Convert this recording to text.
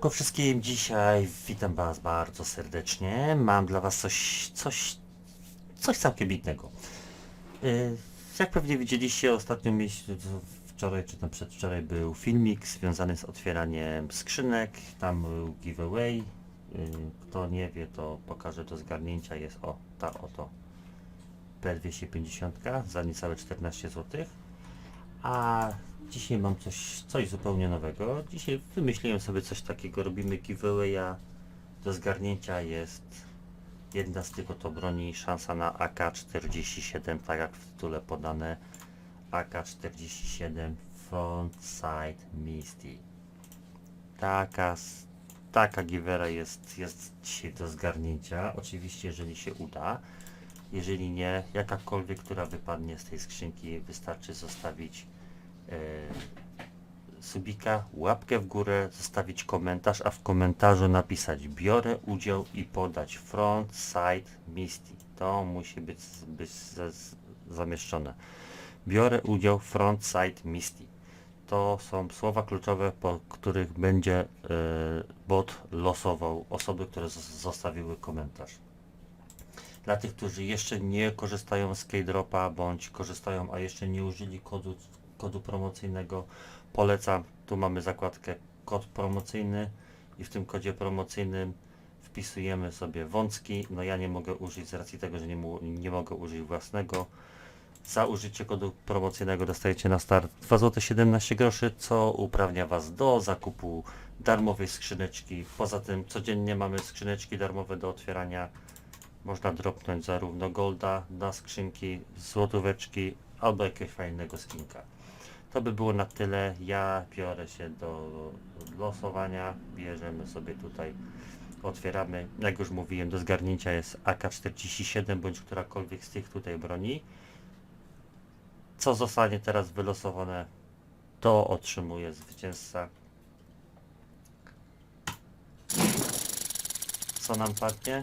Tylko wszystkim dzisiaj witam Was bardzo serdecznie. Mam dla Was coś, coś, coś całkiem innego. Yy, Jak pewnie widzieliście ostatnio wczoraj czy tam przedwczoraj był filmik związany z otwieraniem skrzynek. Tam był giveaway. Yy, Kto nie wie, to pokażę do zgarnięcia. Jest o ta oto P250 za niecałe 14 zł. A dzisiaj mam coś, coś zupełnie nowego. Dzisiaj wymyśliłem sobie coś takiego. Robimy giveawaya. Do zgarnięcia jest jedna z tych oto broni. Szansa na AK-47, tak jak w tytule podane. AK-47 Frontside Misty. Taka, taka giwera jest, jest dzisiaj do zgarnięcia. Oczywiście, jeżeli się uda. Jeżeli nie, jakakolwiek, która wypadnie z tej skrzynki, wystarczy zostawić subika, łapkę w górę, zostawić komentarz, a w komentarzu napisać biorę udział i podać front, side, misty. To musi być, być zamieszczone. Biorę udział front, side, misty. To są słowa kluczowe, po których będzie e, bot losował osoby, które zos- zostawiły komentarz. Dla tych, którzy jeszcze nie korzystają z Keydropa bądź korzystają, a jeszcze nie użyli kodu, kodu promocyjnego, polecam. Tu mamy zakładkę kod promocyjny i w tym kodzie promocyjnym wpisujemy sobie wącki. No ja nie mogę użyć z racji tego, że nie, nie mogę użyć własnego. Za użycie kodu promocyjnego dostajecie na start 2 zł 17 groszy, co uprawnia Was do zakupu darmowej skrzyneczki. Poza tym codziennie mamy skrzyneczki darmowe do otwierania. Można dropnąć zarówno golda na skrzynki, złotóweczki albo jakiegoś fajnego skinka. To by było na tyle. Ja biorę się do losowania. Bierzemy sobie tutaj, otwieramy. Jak już mówiłem, do zgarnięcia jest AK-47 bądź którakolwiek z tych tutaj broni. Co zostanie teraz wylosowane, to otrzymuje zwycięzca. Co nam padnie?